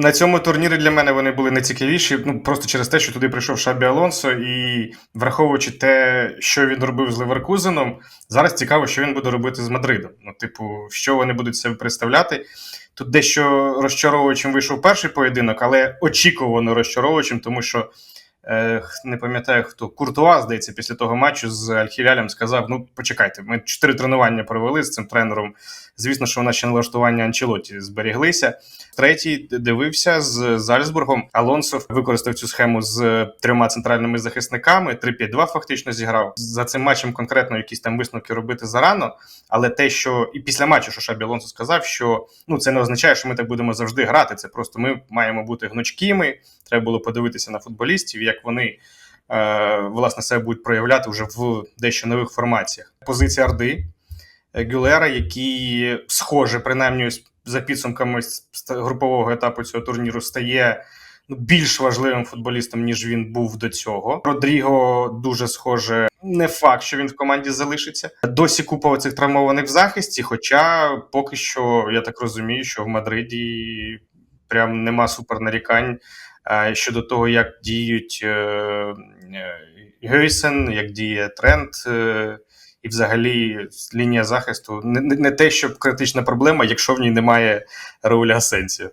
На цьому турнірі для мене вони були найцікавіші, ну просто через те, що туди прийшов Шабі Алонсо, і враховуючи те, що він робив з Леверкузеном, зараз цікаво, що він буде робити з Мадридом. Ну, типу, що вони будуть себе представляти. Тут дещо розчаровуючим вийшов перший поєдинок, але очікувано розчаровуючим, тому що не пам'ятаю хто Куртуа, здається, після того матчу з Альхілялем сказав: ну почекайте, ми чотири тренування провели з цим тренером. Звісно, що у нас ще налаштування Анчелоті зберіглися. Третій дивився з Зальцбургом. Алонсо використав цю схему з трьома центральними захисниками. 3-5-2 фактично зіграв. За цим матчем конкретно якісь там висновки робити зарано. Але те, що і після матчу, що Шабі Алонсо сказав, що ну це не означає, що ми так будемо завжди грати. Це просто ми маємо бути гнучкими. Треба було подивитися на футболістів, як вони. е, Власне, себе будуть проявляти вже в дещо нових формаціях. Позиція Орди Гюлера, який схоже, принаймні, за підсумками групового етапу цього турніру, стає ну, більш важливим футболістом, ніж він був до цього. Родріго дуже схоже. Не факт, що він в команді залишиться. Досі купа цих травмованих в захисті. Хоча поки що я так розумію, що в Мадриді прям нема супер нарікань е, щодо того, як діють е, е, Гейсен, як діє тренд. е, і взагалі лінія захисту не, не те, щоб критична проблема, якщо в ній немає Рауля Асенсіо.